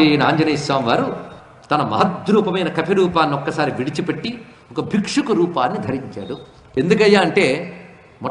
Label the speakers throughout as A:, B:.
A: అయిన ఆంజనేయ స్వామి వారు తన మహద్రూపమైన కపిరూపాన్ని ఒక్కసారి విడిచిపెట్టి ఒక భిక్షుకు రూపాన్ని ధరించాడు. ఎందుకయ్యా అంటే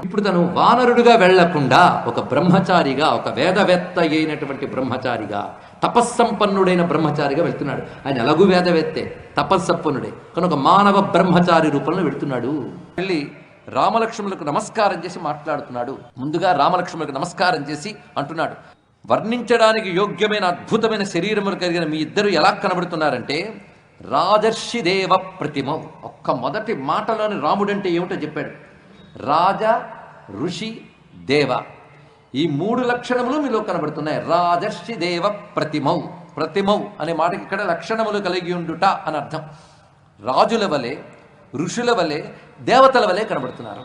A: ఇప్పుడు తను వానరుడుగా వెళ్ళకుండా ఒక బ్రహ్మచారిగా ఒక వేదవేత్త అయినటువంటి బ్రహ్మచారిగా తపస్సంపన్నుడైన బ్రహ్మచారిగా వెళ్తున్నాడు. ఆయన ఎలాగూ వేదవేత్తే తపస్సంపన్నుడే. కనుక మానవ బ్రహ్మచారి రూపంలో వెళుతున్నాడు. వెళ్ళి రామలక్ష్మణులకు నమస్కారం చేసి మాట్లాడుతున్నాడు. ముందుగా రామలక్ష్మణులకు నమస్కారం చేసి అంటున్నాడు. వర్ణించడానికి యోగ్యమైన అద్భుతమైన శరీరములు కలిగిన మీ ఇద్దరు ఎలా కనబడుతున్నారంటే రాజర్షి దేవ ప్రతిమ. ఒక్క మొదటి మాటలోని రాముడంటే ఏమిటో చెప్పాడు. రాజ ఋషి దేవ. ఈ మూడు లక్షణములు మీలో కనబడుతున్నాయి. రాజర్షి దేవ ప్రతిమౌ. ప్రతిమౌ అనే మాటకి ఇక్కడ లక్షణములు కలిగి ఉండుట అని అర్థం. రాజుల వలె ఋషుల వలె దేవతల వలె కనబడుతున్నారు.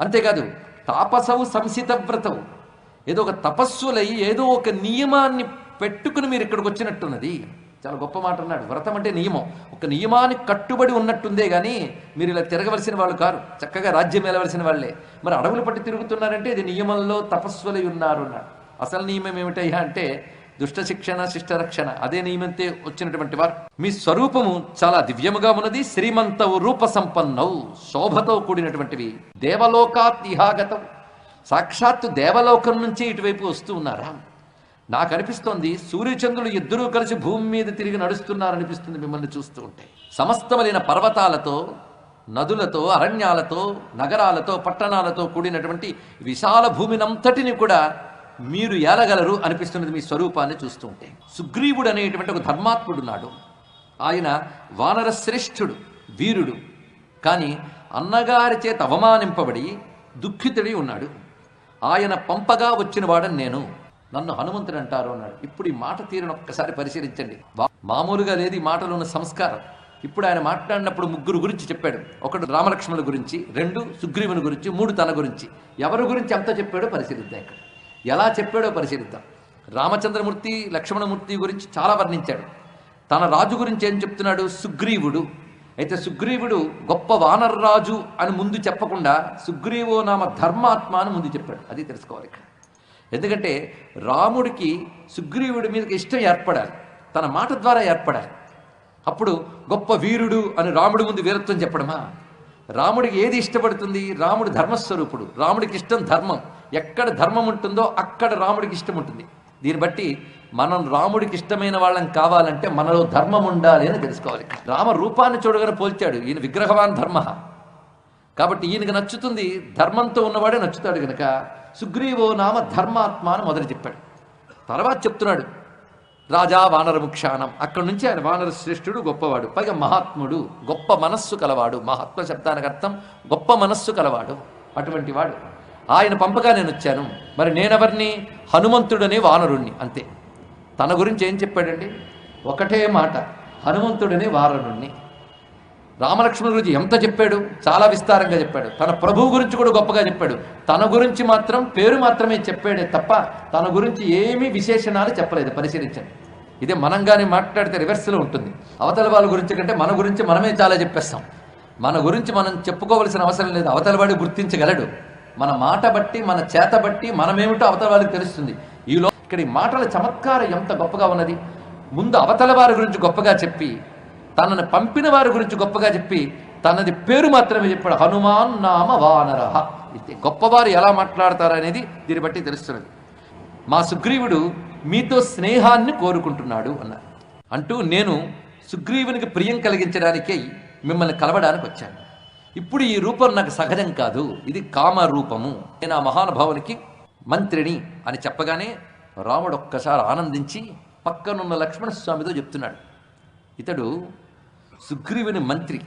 A: అంతేకాదు తాపసవు సంసిత వ్రతవు ఏదో ఒక తపస్సులై ఏదో ఒక నియమాన్ని పెట్టుకుని మీరు ఇక్కడికి వచ్చినట్టున్నది. చాలా గొప్ప మాట అన్నాడు. వ్రతం అంటే నియమం. ఒక నియమానికి కట్టుబడి ఉన్నట్టుందే కానీ మీరు ఇలా తిరగవలసిన వాళ్ళు కారు. చక్కగా రాజ్యం వెళ్ళవలసిన వాళ్ళే. మరి అడవులు పట్టి తిరుగుతున్నారంటే ఇది నియమంలో తపస్సులై ఉన్నారు అన్నాడు. అసలు నియమం ఏమిటయ్యా అంటే దుష్ట శిక్షణ శిష్ట రక్షణ అదే నియమంతే వచ్చినటువంటి వారు. మీ స్వరూపము చాలా దివ్యముగా ఉన్నది. శ్రీమంతవు రూప సంపన్నవు శోభతో కూడినటువంటివి. దేవలోకాత్ ఇహాగతం సాక్షాత్తు దేవలోకం నుంచి ఇటువైపు వస్తూ ఉన్నారా. నాకు అనిపిస్తోంది సూర్యచంద్రులు ఇద్దరూ కలిసి భూమి మీద తిరిగి నడుస్తున్నారనిపిస్తుంది మిమ్మల్ని చూస్తూ ఉంటే. సమస్తమైన పర్వతాలతో నదులతో అరణ్యాలతో నగరాలతో పట్టణాలతో కూడినటువంటి విశాల భూమినంతటిని కూడా మీరు ఏలగలరు అనిపిస్తున్నది మీ స్వరూపాన్ని చూస్తూ ఉంటే. సుగ్రీవుడు అనేటువంటి ఒక ధర్మాత్ముడు నాడు ఆయన వానర శ్రేష్ఠుడు వీరుడు. కానీ అన్నగారి చేత అవమానింపబడి దుఃఖితుడి ఉన్నాడు. ఆయన పంపగా వచ్చిన వాడని నేను. నన్ను హనుమంతుడు అంటారు అన్నాడు. ఇప్పుడు ఈ మాట తీరును ఒక్కసారి పరిశీలించండి. మామూలుగా లేదు ఈ మాటలో ఉన్న సంస్కారం. ఇప్పుడు ఆయన మాట్లాడినప్పుడు ముగ్గురు గురించి చెప్పాడు. ఒకడు రామలక్ష్మణుల గురించి రెండు సుగ్రీవుని గురించి మూడు తన గురించి. ఎవరి గురించి ఎంత చెప్పాడో పరిశీలిద్దాం ఇక్కడ. ఎలా చెప్పాడో పరిశీలిద్దాం. రామచంద్రమూర్తి లక్ష్మణమూర్తి గురించి చాలా వర్ణించాడు. తన రాజు గురించి ఏం చెప్తున్నాడు? సుగ్రీవుడు. అయితే సుగ్రీవుడు గొప్ప వానర్రాజు అని ముందు చెప్పకుండా సుగ్రీవో నామ ధర్మాత్మ అని ముందు చెప్పాడు. అది తెలుసుకోవాలి ఇక్కడ. ఎందుకంటే రాముడికి సుగ్రీవుడి మీదకి ఇష్టం ఏర్పడాలి. తన మాట ద్వారా ఏర్పడాలి. అప్పుడు గొప్ప వీరుడు అని రాముడి ముందు వీరత్వం చెప్పడమా? రాముడికి ఏది ఇష్టపడుతుంది? రాముడు ధర్మస్వరూపుడు. రాముడికి ఇష్టం ధర్మం. ఎక్కడ ధర్మం ఉంటుందో అక్కడ రాముడికి ఇష్టం ఉంటుంది. దీన్ని బట్టి మనం రాముడికి ఇష్టమైన వాళ్ళం కావాలంటే మనలో ధర్మం ఉండాలి అని తెలుసుకోవాలి. రామ రూపాన్ని చూడగానే పోల్చాడు. ఈయన విగ్రహవాన్ ధర్మ. కాబట్టి ఈయనకి నచ్చుతుంది ధర్మంతో ఉన్నవాడే నచ్చుతాడు గనక సుగ్రీవో నామ ధర్మాత్మ అని మొదలు చెప్పాడు. తర్వాత చెప్తున్నాడు. రాజా వానర ముఖ్యానం. అక్కడి నుంచి ఆయన వానర శ్రేష్ఠుడు గొప్పవాడు. పైగా మహాత్ముడు గొప్ప మనస్సు కలవాడు. మహాత్మ శబ్దానికి అర్థం గొప్ప మనస్సు కలవాడు. అటువంటి వాడు. ఆయన పంపగా నేను వచ్చాను. మరి నేనెవరిని? హనుమంతుడనే వానరుణ్ణి. అంతే. తన గురించి ఏం చెప్పాడండి? ఒకటే మాట హనుమంతుడిని వారణుణ్ణి రామలక్ష్మణుల గురించి ఎంత చెప్పాడు? చాలా విస్తారంగా చెప్పాడు. తన ప్రభువు గురించి కూడా గొప్పగా చెప్పాడు. తన గురించి మాత్రం పేరు మాత్రమే చెప్పాడే తప్ప తన గురించి ఏమీ విశేషణాలు చెప్పలేదు పరిశీలించండి. ఇదే మనం కానీ మాట్లాడితే రివర్స్లో ఉంటుంది. అవతల వాళ్ళ గురించి కంటే మన గురించి మనమే చాలా చెప్పేస్తాం. మన గురించి మనం చెప్పుకోవలసిన అవసరం లేదు. అవతల వాడు గుర్తించగలడు. మన మాట బట్టి మన చేత బట్టి మనమేమిటో అవతల వాళ్ళకి తెలుస్తుంది. ఈలో ఇక్కడ ఈ మాటల చమత్కారం ఎంత గొప్పగా ఉన్నది? ముందు అవతల వారి గురించి గొప్పగా చెప్పి తనను పంపిన వారి గురించి గొప్పగా చెప్పి తనది పేరు మాత్రమే చెప్పాడు. హనుమాన్ నామ వానరహ ఇది గొప్పవారు ఎలా మాట్లాడతారనేది దీన్ని బట్టి తెలుస్తున్నది. మా సుగ్రీవుడు మీతో స్నేహాన్ని కోరుకుంటున్నాడు అన్నారు. అంటూ నేను సుగ్రీవునికి ప్రియం కలిగించడానికే మిమ్మల్ని కలవడానికి వచ్చాను. ఇప్పుడు ఈ రూపం నాకు సహజం కాదు. ఇది కామ రూపము నేను ఆ మహానుభావునికి మంత్రిని అని చెప్పగానే రాముడు ఒక్కసారి ఆనందించి పక్కనున్న లక్ష్మణ స్వామితో చెప్తున్నాడు. ఇతడు సుగ్రీవుని మంత్రి.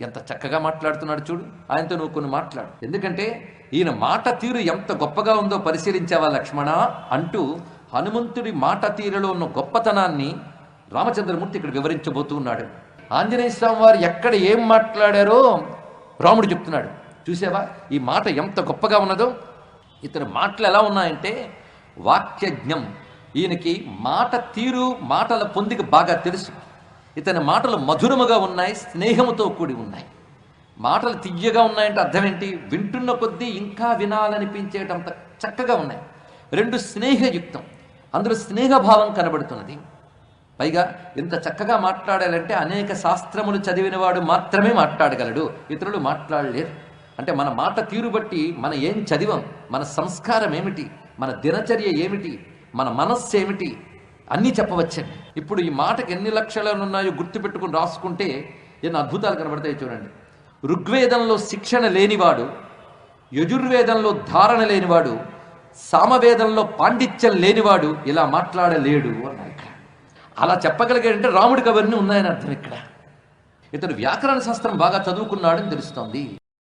A: ఎంత చక్కగా మాట్లాడుతున్నాడు చూడు. ఆయనతో నువ్వు కొన్ని మాట్లాడు. ఎందుకంటే ఈయన మాట తీరు ఎంత గొప్పగా ఉందో పరిశీలించావా లక్ష్మణ అంటూ హనుమంతుడి మాట తీరులో ఉన్న గొప్పతనాన్ని రామచంద్రమూర్తి ఇక్కడ వివరించబోతూ ఉన్నాడు. ఆంజనేయ స్వామి వారు ఎక్కడ ఏం మాట్లాడారో రాముడు చెప్తున్నాడు. చూసావా? ఈ మాట ఎంత గొప్పగా ఉన్నదో. ఇతని మాటలు ఎలా ఉన్నాయంటే వాక్యజ్ఞం. ఈయనకి మాట తీరు మాటల పొందిక బాగా తెలుసు. ఇతని మాటలు మధురముగా ఉన్నాయి స్నేహముతో కూడి ఉన్నాయి. మాటలు తియ్యగా ఉన్నాయంటే అర్థం ఏంటి వింటున్న కొద్దీ ఇంకా వినాలనిపించేటంత చక్కగా ఉన్నాయి. రెండు స్నేహయుక్తం. అందులో స్నేహభావం కనబడుతున్నది. పైగా ఇంత చక్కగా మాట్లాడాలంటే అనేక శాస్త్రములు చదివినవాడు మాత్రమే మాట్లాడగలడు. ఇతరులు మాట్లాడలేరు. అంటే మన మాట తీరు బట్టి మన ఏం చదివాం మన సంస్కారం ఏమిటి మన దినచర్య ఏమిటి మన మనస్సు ఏమిటి అన్నీ చెప్పవచ్చండి. ఇప్పుడు ఈ మాటకి ఎన్ని లక్షలు ఉన్నాయో గుర్తుపెట్టుకుని రాసుకుంటే ఎన్ని అద్భుతాలు కనబడతాయి చూడండి. ఋగ్వేదంలో శిక్షణ లేనివాడు యజుర్వేదంలో ధారణ లేనివాడు సామవేదంలో పాండిత్యం లేనివాడు ఇలా మాట్లాడలేడు అన్నారు ఇక్కడ. అలా చెప్పగలిగాడంటే రాముడికి అవన్నీ ఉన్నాయని అర్థం ఇక్కడ. ఇతను వ్యాకరణ శాస్త్రం బాగా చదువుకున్నాడని తెలుస్తోంది.